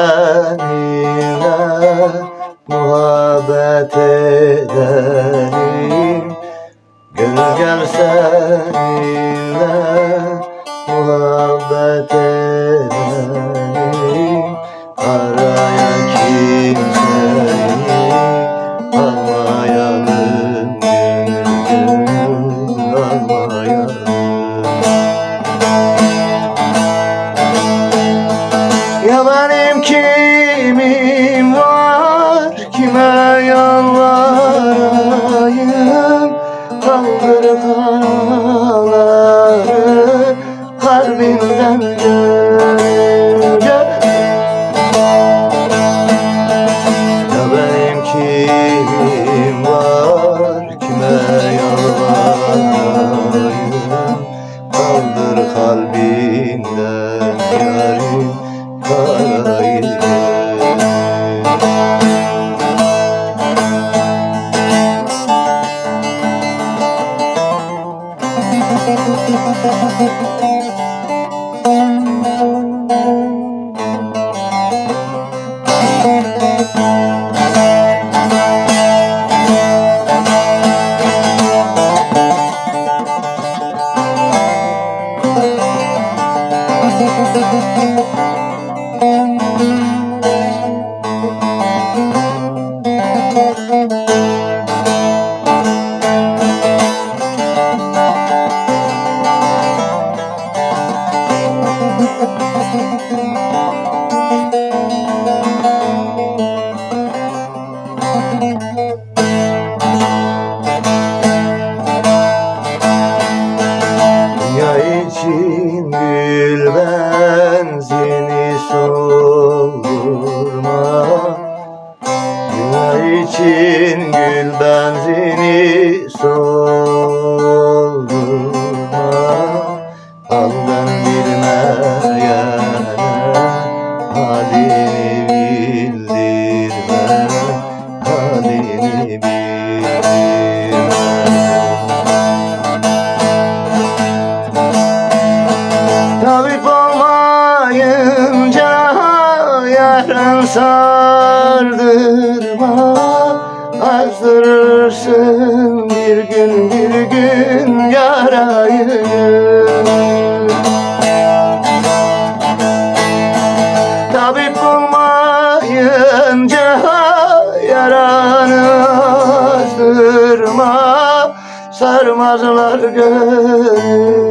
seninle muhabbet edelim. Gönül gel seninle muhabbet edelim. Araya kimseyi Kalbimden gönlümce Ya benim kimim var Kime yalvarayım Kaldır kalbinden yarim Dünya için gül benzini soldurma Dünya için gül benzini soldurma bilmeyene halini Yarın sardırma Azdırırsın bir gün bir gün yarayı Tabip bulmayınca yaranı azdırma Sarmazlar gönlü